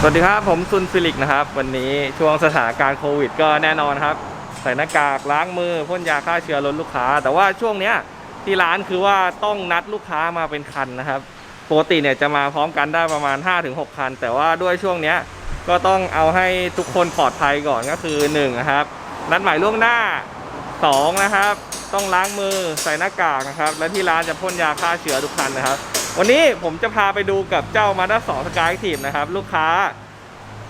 สวัสดีครับ ผมซุนฟิลิกนะครับ วันนี้ช่วงสถานการณ์โควิด ก็แน่นอนครับ ใส่หน้ากากล้างมือพ่นยาฆ่าเชื้อลดลูกค้า แต่ว่าช่วงเนี้ยที่ร้านคือว่าต้องนัดลูกค้ามาเป็นคันนะครับปกติเนี่ยจะมาพร้อมกันได้ประมาณ 5-6 คัน แต่ว่าด้วยช่วงเนี้ยก็ต้องเอาให้ทุกคนปลอดภัยก่อนก็คือ1นะครับนัดหมายล่วงหน้า2นะครับ ต้องล้างมือใส่หน้ากากนะครับ และที่ร้านจะพ่นยาฆ่าเชื้อทุกคันนะครับ วันนี้ผมจะพาไปดูกับเจ้ามาด้าสองสกายทีมนะครับ ลูกค้า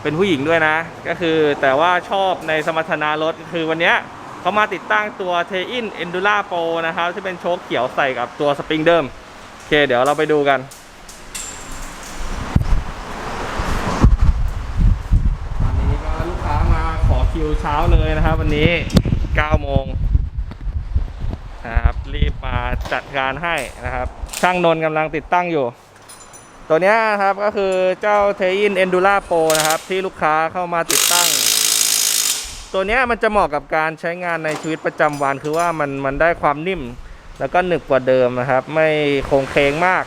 เป็นผู้หญิงด้วยนะ ก็คือแต่ว่าชอบในสมรรถนารถคือวันนี้เขามาติดตั้งตัวเทอินเอนดูล่าโปนะครับ ที่เป็นโชคเขียวใส่กับตัวสปริงเดิม โอเค เดี๋ยวเราไปดูกันวันนี้ก็ลูกค้ามาขอคิวเช้าเลยนะครับ วันนี้ 9 โมงนะครับรีบมาจัดการให้นะครับ ช่างนนกำลังติดตั้งอยู่ ตัวนี้ครับก็คือเจ้าเทอินเอนดูล่าโปนะครับที่ลูกค้าเข้ามาติดตั้ง ตัวนี้มันจะเหมาะกับการใช้งานในชีวิตประจำวัน คือว่ามันมันได้ความนิ่ม แล้วก็หนึบกว่าเดิมนะครับ ไม่โครงเคงมาก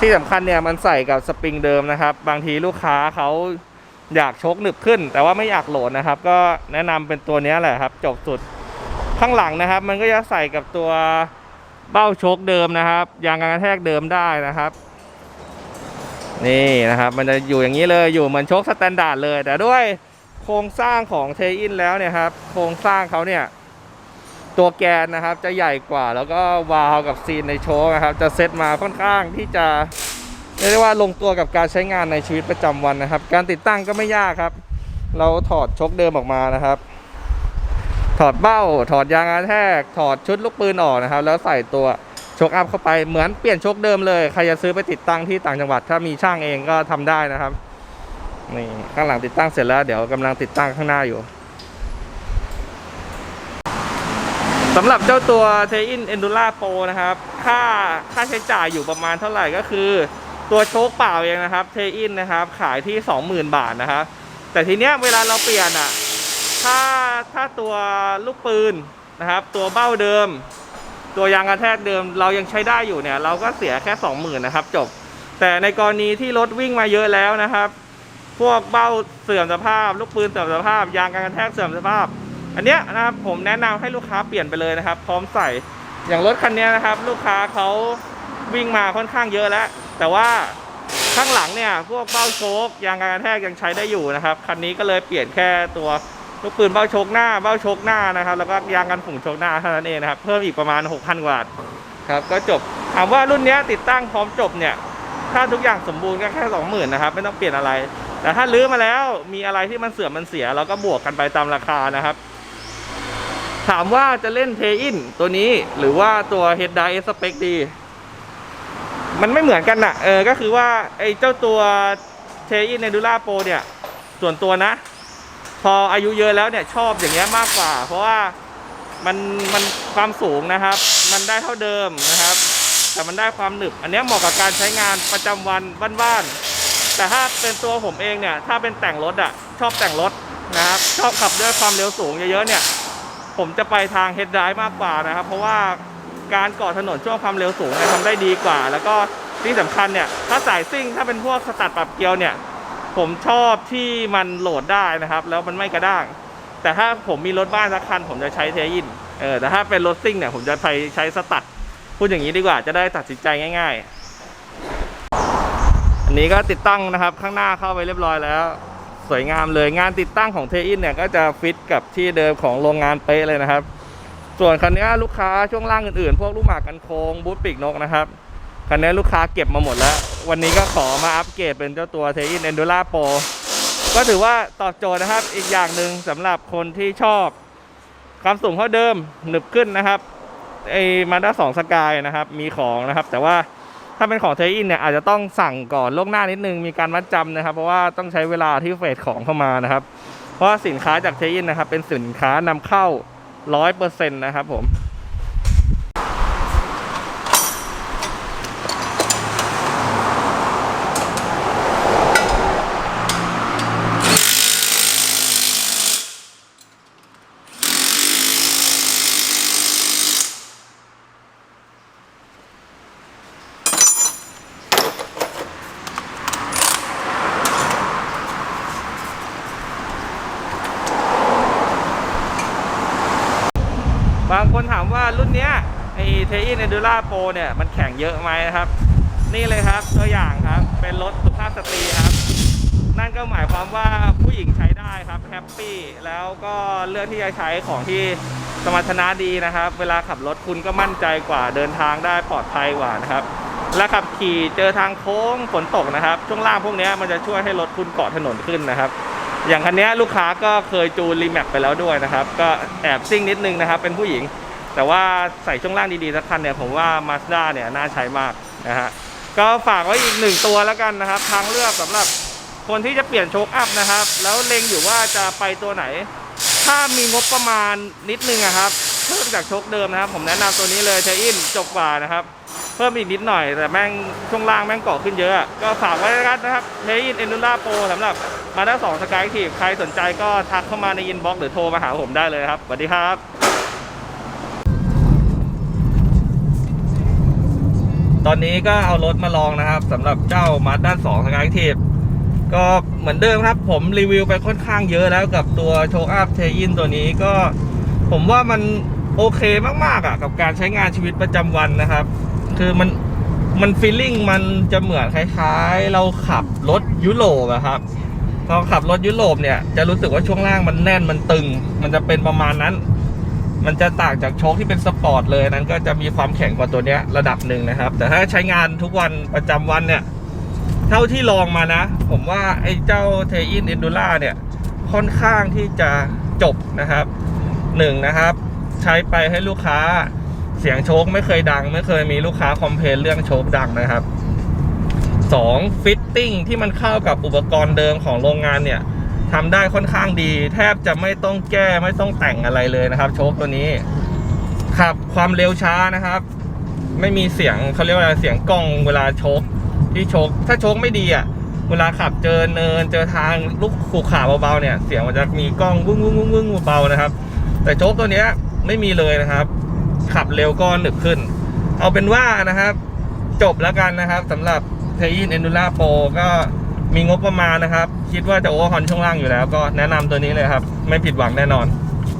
ที่สำคัญเนี่ยมันใส่กับสปริงเดิมนะครับ บางทีลูกค้าเขาอยากชกหนึบขึ้น แต่ว่าไม่อยากโหลดนะครับ ก็แนะนำเป็นตัวนี้แหละครับ จบสุดข้างหลังนะครับ มันก็จะใส่กับตัว เบ้าโชคเดิมนะครับ ยางกระแทกเดิมได้นะครับ นี่นะครับ มันจะอยู่อย่างนี้เลยอยู่เหมือนโชคสแตนดาร์ดเลย แต่ด้วยโครงสร้างของเทอินแล้วเนี่ยครับโครงสร้างเขาเนี่ยตัวแกนนะครับจะใหญ่กว่าแล้วก็วาล์วกับซีนในโชคนะครับ จะเซตมาค่อนข้างที่จะเรียกได้ว่าลงตัวกับการใช้งานในชีวิตประจำวันนะครับ การติดตั้งก็ไม่ยากครับ เราถอดชคเดิมออกมานะครับ ถอดเบ้า ถอดยางกระแทก ถอดชุดลูกปืนออกนะครับ แล้วใส่ตัวโชคอัพเข้าไปเหมือนเปลี่ยนโชคเดิมเลย ใครจะซื้อไปติดตั้งที่ต่างจังหวัด ถ้ามีช่างเองก็ทำได้นะครับนี่ข้างหลังติดตั้งเสร็จแล้ว เดี๋ยวกำลังติดตั้งข้างหน้าอยู่สำหรับเจ้าตัว t ทอิน Endura Pro นะครับ ค่าค่าใช้จ่ายอยู่ประมาณเท่าไหร่ก็คือ ตัวโชคเปล่าเองนะครับ t ทอินนะครับ ขายที่ 20,000 บาทนะครับ แต่ทีเนี้ยเวลาเราเปลี่ยนอะ ถ้าถ้าตัวลูกปืนนะครับ ตัวเบ้าเดิม ตัวยางกระแทกเดิมเรายังใช้ได้อยู่เนี่ย เราก็เสียแค่ 20,000นะครับ จบ แต่ในกรณีที่รถวิ่งมาเยอะแล้วนะครับ พวกเบ้าเสื่อมสภาพ ลูกปืนเสื่อมสภาพ ยางกรกระแทกเสื่อมสภาพ อันเนี้ยนะครับผมแนะนำให้ลูกค้าเปลี่ยนไปเลยนะครับ พร้อมใส่อย่างรถคันนี้นะครับ ลูกค้าเขาวิ่งมาค่อนข้างเยอะแล้ว แต่ว่าข้างหลังเนี่ยพวกเบ้าโชคยางการกระแทกยังใช้ได้อยู่นะครับคันนี้ก็เลยเปลี่ยนแค่ตัว ลูกปืนเบ้าโชคหน้าเบ้าโชคหน้านะครับ แล้วก็ยางกันฝุ่งโชคหน้าเท่านั้นเองนะครับ เพิ่มอีกประมาณ 6,000กว่าครับก็จบถามว่ารุ่นนี้ติดตั้งพร้อมจบเนี่ย ถ้าทุกอย่างสมบูรณ์ก็แค่20,000นะครับไม่ต้องเปลี่ยนอะไร แต่ถ้าลื้อมาแล้วมีอะไรที่มันเสื่อมมันเสียเราก็บวกกันไปตามราคานะครับ ถามว่าจะเล่นเทอินตัวนี้หรือว่าตัว Head Die S Spec ดีมันไม่เหมือนกันนะเออก็คือว่าไอ้เจ้าตัวเทอินในดูล่าโปรเนี่ย ส่วนตัวนะ พออายุเยอะแล้วเนี่ยชอบอย่างเงี้ยมากกว่า เพราะว่ามันมันความสูงนะครับ มันได้เท่าเดิมนะครับ แต่มันได้ความหนึบ อันนี้เหมาะกับการใช้งานประจำวันบ้านๆแต่ถ้าเป็นตัวผมเองเนี่ย ถ้าเป็นแต่งรถอะชอบแต่งรถนะครับ ชอบขับด้วยความเร็วสูงเยอะๆเนี่ย ผมจะไปทางเฮดไดมากกว่านะครับ เพราะว่าการเกาะถนนช่วงความเร็วสูงเนี่ยทำได้ดีกว่า แล้วก็ที่สำคัญเนี่ยถ้าสายซิ่งถ้าเป็นพวกสตัดปรับเกียวเนี่ย ผมชอบที่มันโหลดได้นะครับ แล้วมันไม่กระด้าง แต่ถ้าผมมีรถบ้านสักคัน ผมจะใช้เทยินเออแต่ถ้าเป็นรถซิ่งเนี่ยผมจะไปใช้สตัดพูดอย่างนี้ดีกว่าจะได้ตัดสินใจง่าย ๆ อันนี้ก็ติดตั้งนะครับข้างหน้าเข้าไปเรียบร้อยแล้ว สวยงามเลยงานติดตั้งของเทอินเนี่ยก็จะฟิตกับที่เดิมของโรงงานเป๊ะเลยนะครับ ส่วนคันนี้ลูกค้าช่วงล่างอื่นๆ พวกลูกหมากกันโค้งบูทปีกนกนะครับ คันนี้ลูกค้าเก็บมาหมดแล้ว วันนี้ก็ขอมาอัปเกรดเป็นเจ้าตัวเทอินเอนดูล่าโปก็ถือว่าตอบโจทย์นะครับ อีกอย่างหนึ่งสำหรับคนที่ชอบ ความสูงเท่าเดิมหนึบขึ้นนะครับไอ้มาด้าสองสกายนะครับ มีของนะครับ แต่ว่าถ้าเป็นของเทอินเนี่ยอาจจะต้องสั่งก่อนล่วงหน้านิดนึง มีการมัดจำนะครับ เพราะว่าต้องใช้เวลาที่เฟดของเข้ามานะครับ เพราะสินค้าจากเทอินนะครับ เป็นสินค้านำเข้าร้อยเปอร์เซ็นต์นะครับผม ค รุ่นเนี้ยไทอินเอนดูร่าโปรเนี่ยมันแข่งเยอะไหมนะครับ นี่เลยครับตัวอย่างครับเป็นรถสุภาพสตรีครับ นั่นก็หมายความว่าผู้หญิงใช้ได้ครับแฮปปี้แล้วก็เลือกที่จะใช้ของที่สมรรถนะดีนะครับ เวลาขับรถคุณก็มั่นใจกว่าเดินทางได้ปลอดภัยกว่านะครับและขับขี่เจอทางโค้งฝนตกนะครับ ช่วงล่างพวกนี้มันจะช่วยให้รถคุณเกาะถนนขึ้นนะครับ อย่างคันนี้ลูกค้าก็เคยจูนรีแมปไปแล้วด้วยนะครับ ก็แอบซิ่งนิดนึงนะครับ เป็นผู้หญิง แต่ว่าใส่ช่วงล่างดีๆสักคันเนี่ยผมว่า Mazda เนี่ยน่าใช้มากนะฮะก็ฝากไว้อีกหนึ่งตัวแล้วกันนะครับทางเลือกสำหรับคนที่จะเปลี่ยนโชคอัพนะครับ แล้วเล็งอยู่ว่าจะไปตัวไหน ถ้ามีงบประมาณนิดนึงอะครับ เพิ่มจากโชคเดิมนะครับ ผมแนะนำตัวนี้เลยเทอินจบกว่านะครับ เพิ่มอีกนิดหน่อย แต่แม่งช่วงล่างแม่งเกาะขึ้นเยอะ ก็ฝากไว้แล้วกันนะครับเทอินเอนดูล่าโปรสำหรับมาด้าสองสกายทีใครสนใจก็ทักเข้ามาในอินบ็อกซ์หรือโทรมาหาผมได้เลยครับสวัสดีครับ ตอนนี้ก็เอารถมาลองนะครับสำหรับเจ้ามาด้าน2สกายทีก็เหมือนเดิมครับ ผมรีวิวไปค่อนข้างเยอะแล้วกับตัวโชคอัพเทอินตัวนี้ก็ ผมว่ามันโอเคมากๆอะกับการใช้งานชีวิตประจำวันนะครับ คือมันมันฟีลลิ่งมันจะเหมือนคล้ายๆ เราขับรถยุโรปอะครับพอขับรถยุโรปเนี่ยจะรู้สึกว่าช่วงล่างมันแน่นมันตึง มันจะเป็นประมาณนั้น มันจะต่างจากโชคที่เป็นสปอร์ตเลยนั้นก็จะมีความแข็งกว่าตัวเนี้ยระดับหนึ่งนะครับ แต่ถ้าใช้งานทุกวันประจำวันเนี่ย เท่าที่ลองมานะ ผมว่าไอ้เจ้าเทอินเอนดูล่าเนี่ย ค่อนข้างที่จะจบนะครับหนึ่งนะครับ ใช้ไปให้ลูกค้าเสียงโชคไม่เคยดัง ไม่เคยมีลูกค้าคอมเพลนเรื่องโชคดังนะครับสองฟิตติ้งที่มันเข้ากับอุปกรณ์เดิมของโรงงานเนี่ย ทำได้ค่อนข้างดี แทบจะไม่ต้องแก้ไม่ต้องแต่งอะไรเลยนะครับ โชคตัวนี้ขับความเร็วช้านะครับ ไม่มีเสียงเขาเรียกว่าอะไรเสียงกล้องเวลาโชคที่โชคถ้าโชคไม่ดีอะเวลาขับเจอเนินเจอทางลูกขู่ขาเบาๆเนี่ย เสียงมันจะมีกล้องวึ้งวึ้งวึ้งวึ้งเบาๆนะครับ แต่โจ๊กตัวเนี้ยไม่มีเลยนะครับ ขับเร็วก็หนึบขึ้น เอาเป็นว่านะครับ จบแล้วกันนะครับสำหรับเทอินเอนดูล่าโปก็ มีงบประมาณนะครับ คิดว่าจะโอเวอร์ฮอนช่วงล่างอยู่แล้ว ก็แนะนำตัวนี้เลยครับ ไม่ผิดหวังแน่นอน